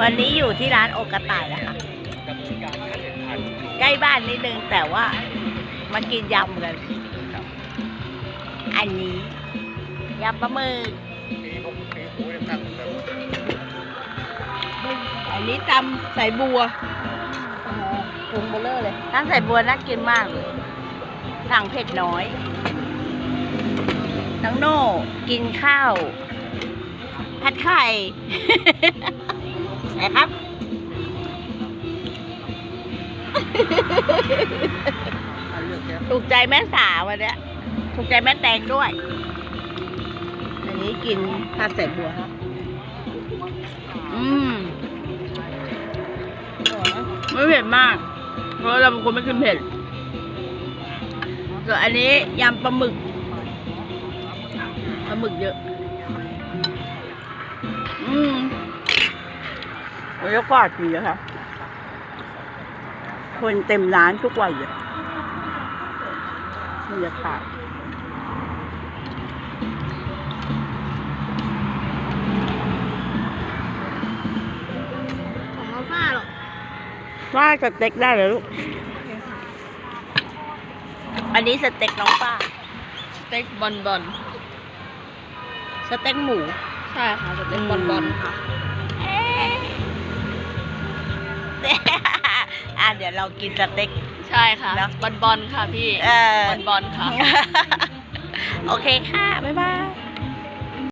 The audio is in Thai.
วันนี้อยู่ที่ร้านโอกระต่ายนะคะดำเนินการขั้นเด็ดขาดใกล้บ้านนิดนึงแต่ว่ามากินยำกันครับอันนี้ยำปลาหมึกปีหกปีหูเนี่ยตั้งแต่อันนี้ตำใส่บัวพุงเบลเลอร์เลยทั้งใส่บัวน่ากินมากเลย สั่งเผ็ดน้อย น้องโน่กินข้าวผัดไข่ ไหนครับกถูกใจแม่สาววันเนี้ยถูกใจแม่แตงด้วย อันนี้กินผัดใส่บัวครับ อืมไม่เผ็ดมาก เพราะเราเป็นคนไม่กินเผ็ดส่วนอันนี้ยำปลาหมึก ปลาหมึกเยอะ บรรยากาศดีนะคะ คนเต็มร้านทุกวันเลยบรรยากาศของมาฟ้าหรอกว่าสเต็กได้เลยลูก อันนี้สเต็กน้องป้า สเต็กบอลบอลสเต็กหมู ใช่ค่ะ สเต็กบอลบอลค่ะเอ๊ะ อะเดี๋ยวเรากินสเต็ก ใช่ค่ะ แล้ว บอลบอลค่ะพี่ เออบอลบอลค่ะ โอเคค่ะ บ๊ายบาย